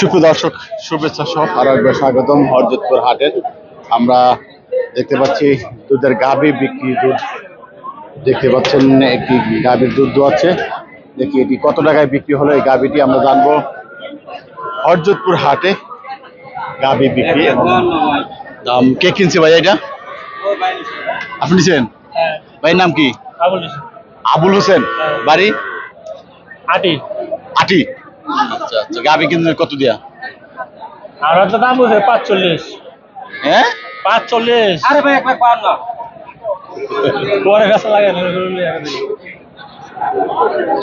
সুপ্রদর্শক শুভেচ্ছা সহ আরও একবার স্বাগতম হরজতপুর হাটের। আমরা দেখতে পাচ্ছি দুধের গাভী বিক্রি দুধ। দেখতে পাচ্ছেন একটি গাভীর দুধ আছে। দেখি এটি কত টাকায় বিক্রি হলো এই গাভীটি আমরা জানব। হরজতপুর হাটে গাভী বিক্রি। দাম কে কিনছে ভাই এটা? আপনি নিছেন? ভাইয়ের নাম কি? আবুল হোসেন। বাড়ি? আটি। আটি। আচ্ছা আচ্ছা। গাভী কিনছেন কত দিয়া? আমরা তো দাম বলছে পাঁচচল্লিশ। হ্যাঁ পাঁচচল্লিশ। আরে ভাই একবার পান না। পরে কাছে লাগে না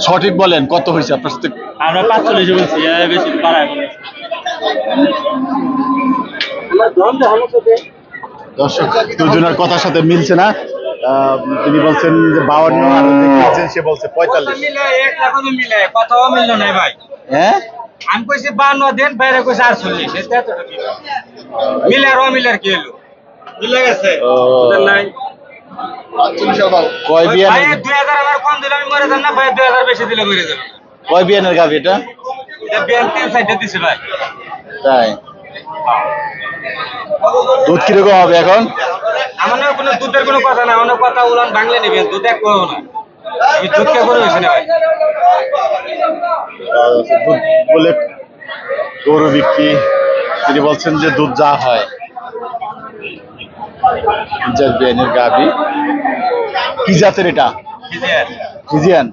সঠিক বলেন কত হয়েছে আপনার সাথে? আমরা পাঁচচল্লিশ বলছি বেশি বাড়ায় দর্শক দুজনের কথার সাথে মিলছে না। তিনি বলছেন যে বাউন্ন আর সে বলছে পঁয়তাল্লিশ। মিলে এক লাখও তো মিলে কথাও মিললো না ভাই। হ্যাঁ? আমি কইছি বান্ন দেন বাইরে কইছে আটচল্লিশ। মিলে। আর অমিলে কি এলো মিলে গেছে। নাই। কয় বিয়ান ভাই দুই হাজার আমার কম দিলে আমি মরে না ভাই দুই হাজার বেশি দিলে মরে যাবে কয় বিয়ানের গাভী এটা? এটা বিয়ান তিন সাইডে দিছে ভাই। তাই। দুধ কীরকম হবে এখন? আমার কোনো দুধের কোনো কথা না আমার কথা উলান বাংলা নেবেন দুধ এক না। আমি দুধ কে করে হয়েছে না ভাই দুধ বলে গরু বিক্রি তিনি বলছেন যে দুধ যা হয় বিয়ানের গাভী কি জাতের এটা? ফিজিয়ান।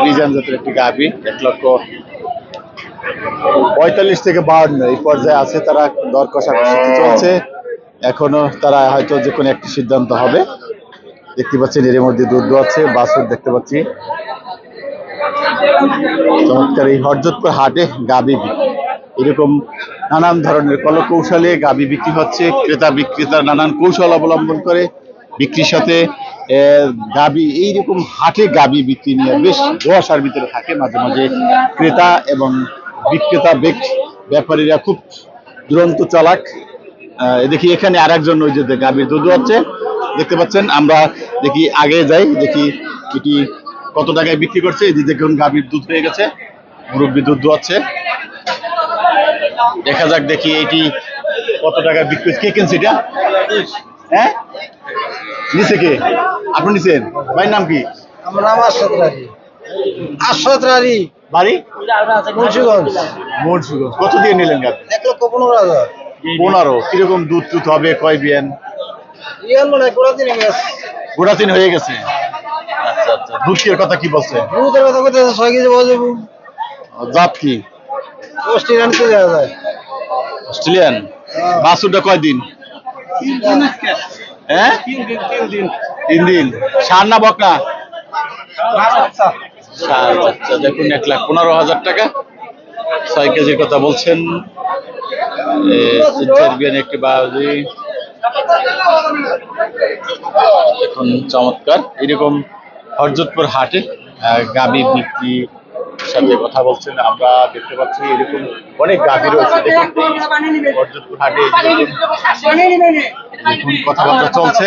ফিজিয়ান। জাতের একটি গাভী এক লক্ষ পঁয়তাল্লিশ থেকে বাউন্ন এই পর্যায়ে আছে তারা দর কষাকষিতে চলছে। এখনও তারা হয়তো যে কোনো একটি সিদ্ধান্ত হবে। দেখতে পাচ্ছেন এর মধ্যে দুধ আছে, বাছুর দেখতে পাচ্ছি। চমৎকার এই হরজতপুর হাটে গাবি এরকম নানান ধরনের কলকৌশলে গাবি বিক্রি হচ্ছে, ক্রেতা বিক্রেতার নানান কৌশল অবলম্বন করে বিক্রির সাথে গাবি, এইরকম হাটে গাবি বিক্রি নিয়ে বেশ ধোয়াশার ভিতরে থাকে মাঝে মাঝে ক্রেতা এবং বিক্রেতা ব্যাপারীরা খুব দুরন্ত চালাক। দেখি এখানে আর একজন ওই যে গাভীর দুধ হচ্ছে দেখতে পাচ্ছেন আমরা দেখি আগে যাই দেখি এটি কত টাকায় বিক্রি করছে। এই যে দেখুন গাভীর দুধ হয়ে গেছে মুরব্বী দুধ দোয়াচ্ছে। দেখা যাক দেখি এটি কত টাকায় বিক্রি কে কিনছে এটা? হ্যাঁ? নিচে কে? আপনি নিছেন? ভাইয়ের নাম কি? আমার নাম আশরত রাজি। আশরত রাজি। বাড়ি? মুন্সিগঞ্জ। মুন্সিগঞ্জ। কত দিয়ে নিলেন গাভী? এক লক্ষ পনেরো হাজার। পনেরো। কীরকম দুধ টুধ হবে? কয় বিয়ান? গোড়া দিন হয়ে গেছে। আচ্ছা আচ্ছা। দুধের কথা কি বলছে? দুধের কথা কইতে ছয় কেজি জাত কি? দেওয়া যায়? অস্ট্রেলিয়ান? বাসুটা কয় দিন? হ্যাঁ? তিন দিন সার না বকনা? আচ্ছা। দেখুন এক লাখ পনেরো হাজার টাকা। ছয় কেজির কথা বলছেন। একটি বাজি। এখন চমৎকার। এরকম হরজতপুর হাটে গাভী বিক্রি সাথে কথা বলছেন। আমরা দেখতে পাচ্ছি এরকম অনেক গাভী রয়েছে। হরজতপুর হাটে দেখুন কথাবার্তা চলছে।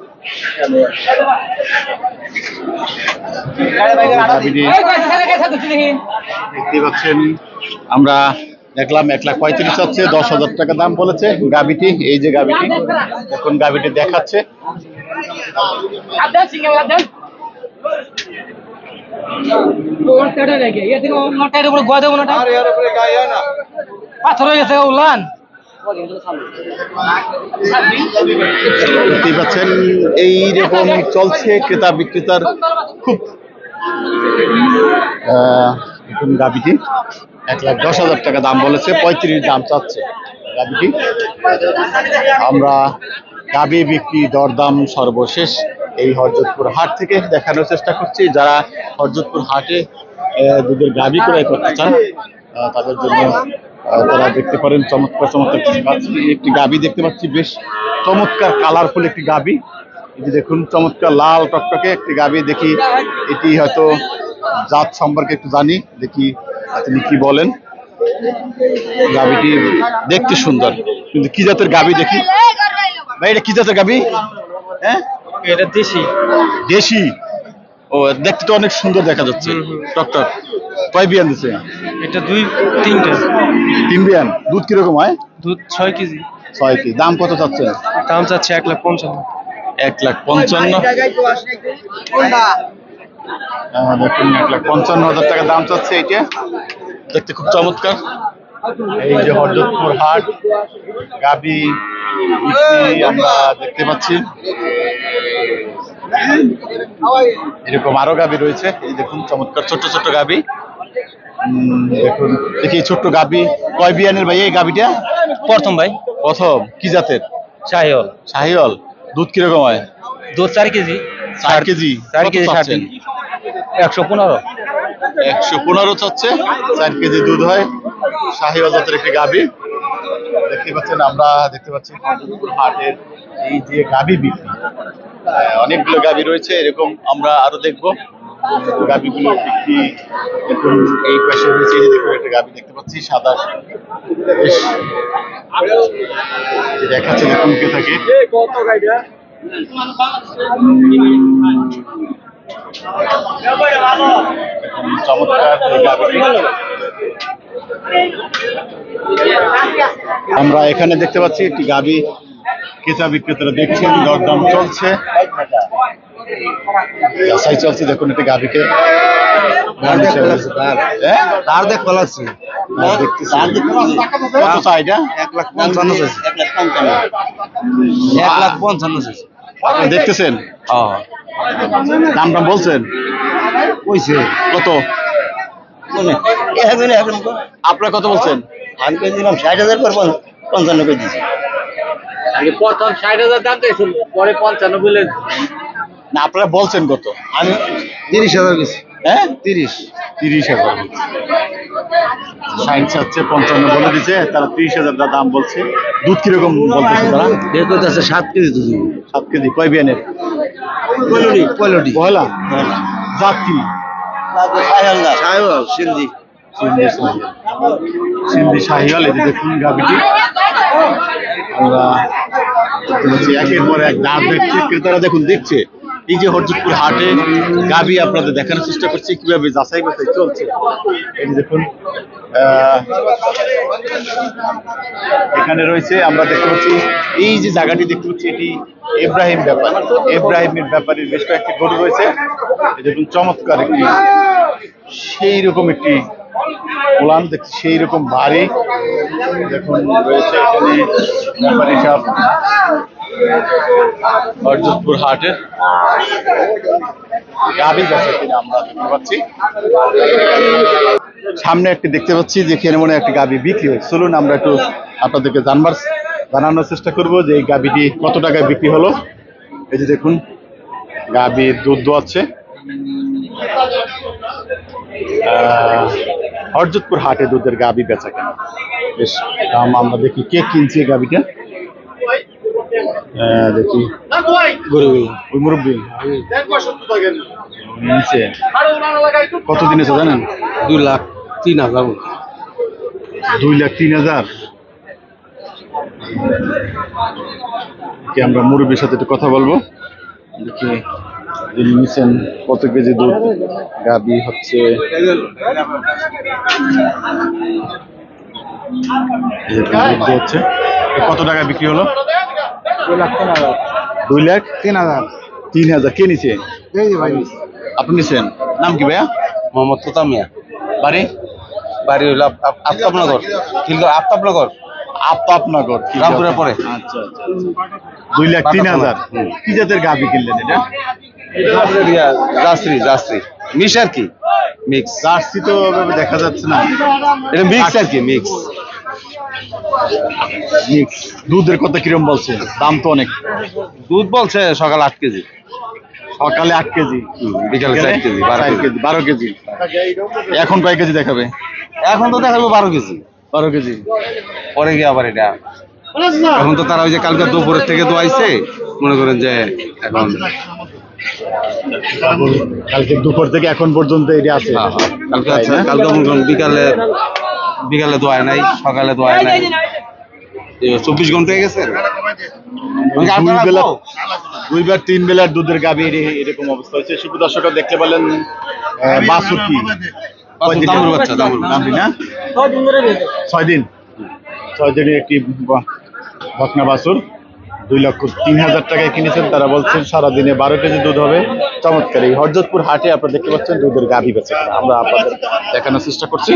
দেখতে পাচ্ছেন আমরা দেখলাম এক লাখ পঁয়ত্রিশ হচ্ছে দশ হাজার টাকা দাম বলেছে। গাবিটি এই যে গাবিটি এখন গাবিটি দেখাচ্ছে। আর এর উপরে গায়ে না। পাথর হয়ে গেছে উলান। দেখতেই পাচ্ছেন এইরকম চলছে ক্রেতা বিক্রেতার খুব গাবিটি এক লাখ দশ হাজার টাকা দাম বলেছে, পঁয়ত্রিশ দাম চাচ্ছে গাবিটি আমরা গাবি বিক্রি দরদাম সর্বশেষ এই হরজতপুর হাট থেকে দেখানোর চেষ্টা করছি। যারা হরজতপুর হাটে দুধের গাবি ক্রয় করতে চান তাদের জন্য তারা দেখতে পারেন চমৎকার চমৎকার। একটি গাবি দেখতে পাচ্ছি বেশ চমৎকার কালারফুল একটি গাবি যে দেখুন চমৎকার লাল টকটকে একটি গাবি দেখি এটি হয়তো জাত সম্পর্কে একটু জানি। দেখি তিনি কি বলেন? গাবিটি দেখতে সুন্দর। কিন্তু কি জাতের গাবি দেখি? ভাই এটা কি জাতের গাবি হ্যাঁ? এটা দেশি। দেশি। ও দেখতে তো অনেক সুন্দর দেখা যাচ্ছে। ডক্টর কয় বিয়ান দিছে? এটা দুই তিনটে। তিন বিয়ান? দুধ কীরকম হয়? দুধ ছয় কেজি। ছয় কেজি। দাম কত চাচ্ছে? দাম চাচ্ছে এক লাখ পঞ্চান্ন। এক লাখ পঞ্চান্ন? দেখুন এক লাখ পঞ্চান্ন হাজার টাকা দাম চাচ্ছে এইটা। দেখতে খুব চমৎকার। এই যে হরদপুর হাট গাবি আমরা দেখতে পাচ্ছি। এরকম আরও গাবি রয়েছে। এই দেখুন চমৎকার ছোট্ট ছোট্ট গাবি। দেখুন দেখি ছোট্ট গাবি। কয় বিয়ানের ভাই এই গাবিটা? প্রথম ভাই। প্রথম কি জাতের? চাহিওল শাহিওল। দুধ কীরকম হয়? দুধ চার কেজি। চার কেজি। চার কেজি চাচ্ছেন? একশো পনেরো। একশো পনেরো চাচ্ছে। চার কেজি দুধ হয়। শাহিওয়াল জাতের একটি গাভি দেখতে পাচ্ছেন, আমরা দেখতে পাচ্ছি হাটের এই যে গাভি বিক্রি। অনেকগুলো গাভি রয়েছে, এরকম আমরা আরও দেখব। গাভিগুলো বিক্রি দেখুন এই পাশে রয়েছে, এই যে দেখুন, একটা গাভি দেখতে পাচ্ছি, সাদা বেশ। দেখাচ্ছে দেখুন কে থাকে। চমৎকার আমরা এখানে দেখতে পাচ্ছি একটি গাবি ক্রেতা বিক্রেতারা দেখছেন দরদাম চলছে। যাচাই চলছে দেখুন একটি গাবিকে। হ্যাঁ? তার দেখ পালাচ্ছি হ্যাঁ, দেখতেছি। কত চাই এটা? এক লাখ পঞ্চান্ন এক লাখ পঞ্চান্ন। আপনি দেখতেছেন? হ্যাঁ দাম দাম বলছেন? কইছে। কত? আপনার কত বলছেন? আমি কই দিলাম ষাট হাজার পর পঞ্চান্ন করে দিয়েছি আগে প্রথম ষাট হাজার দাম চাইছিল পরে পঞ্চান্ন বলে না আপনারা বলছেন কত? আমি তিরিশ হাজার গেছি হ্যাঁ? তিরিশ। তিরিশ হাজার। ষাট চাচ্ছে পঞ্চান্ন বলে দিচ্ছে তারা তিরিশ হাজার দাম বলছে। দুধ কীরকম বলতেছে তারা? এ করতেছে সাত কেজি দুধ। সাত কেজি কয় বিয়ানের? পয়লটি পয়লটি পয়লা। জাত কি? সিন্ধি। সিন্ধি সিন্ধি শাহিওয়াল এই যে দেখুন গাভিটি। আমরা একের পর এক দাঁত দেখছে। ক্রেতারা দেখুন দেখছে। এই যে হরজতপুর হাটে গাভি আপনাদের দেখানোর চেষ্টা করছি কীভাবে যাচাই বাছাই চলছে। এই দেখুন এখানে রয়েছে, আমরা দেখতে পাচ্ছি, এই যে জায়গাটি দেখতে পাচ্ছি, এটি ইব্রাহিম ব্যাপার। ইব্রাহিমের ব্যাপারের বেশ কয়েকটি গরু রয়েছে। দেখুন, চমৎকার একটি সেই রকম একটি ওলান দেখছি সেই রকম ভারী দেখুন, রয়েছে এখানে ব্যাপারী সাহেব। হরজতপুর হাটের। গাভী কিনা আমরা দেখতে পাচ্ছি। সামনে একটি দেখতে পাচ্ছি যেখানে মনে হয় একটি গাভী বিক্রি হয়েছে। চলুন আমরা একটু আপনাদেরকে জানবার জানানোর চেষ্টা করব যে এই গাভীটি কত টাকায় বিক্রি হলো। এই যে দেখুন গাভীর দুধ দোয়াচ্ছে হরজতপুর হাটে দুধের গাভী বেচা কেন। বেশ দাম আমরা দেখি কে কিনছে এই গাভীটা। দেখি। গরু ওই মুরব্বী। নিচে। কত দিনেছে জানেন? দুই লাখ তিন হাজার দুই লাখ তিন হাজার? কি আমরা মুরব্বীর সাথে একটু কথা বলব? দেখি যিনি নিচ্ছেন কত কেজি দুধ? গাবি হচ্ছে কত টাকা বিক্রি হলো? দুই লাখ তিন হাজার। তিন হাজার। কে নিছে? এই ভাই আপনি নিছেন? নাম কি ভাইয়া? মোহাম্মদ তোতামিয়া বাড়ি? বাড়ি হইল আফতাবনগর। কিন্তু আফতাবনগর? কি রামপুরের পরে। আচ্ছা আচ্ছা দুই লাখ তিন হাজার। কি জাতের কিনলেন এটা? জাস্ত্রী জাস্ত্রী মিক্স আর কি? মিক্স। জার্সি তো দেখা যাচ্ছে না। এটা মিক্স আর কি মিক্স। মিক্স। দুধের কথা কিরম বলছে দাম তো অনেক। দুধ বলছে সকাল আট কেজি। সকালে আট কেজি। বিকালে চার কেজি চার কেজি। বারো কেজি। এখন কয় কেজি দেখাবে? এখন তো দেখাবো বারো কেজি। বারো কেজি। পরে গিয়ে আবার এটা। এখন তো তারা ওই যে কালকে দুপুরের থেকে দোয়াইছে মনে করেন যে এখন কালকে দুপুর থেকে এখন পর্যন্ত এটা আছে। হ্যাঁ, হ্যাঁ, কালকে আছে। কালকে মনে করেন বিকালে বিকালে দোয়ায় নাই সকালে দোয়ায় নাই। এ, চব্বিশ ঘণ্টা হয়ে গেছে? দুই বেলা দুইবার তিন বেলার দুধের গাভী এর- এরকম অবস্থা হয়েছে। শুভ দর্শকরা দেখতে পেলেন। দামি না ছয় দিন ছয় দিনের একটি বা- বকনা বাছুর। দুই লক্ষ তিন হাজার টাকায় কিনেছেন। তারা বলছেন সারাদিনে বারো কেজি দুধ হবে। চমৎকার। এই হরজতপুর হাটে আপনারা দেখতে পাচ্ছেন দুধের গাভী বেচে। আমরা আপনাদের দেখানোর চেষ্টা করছি।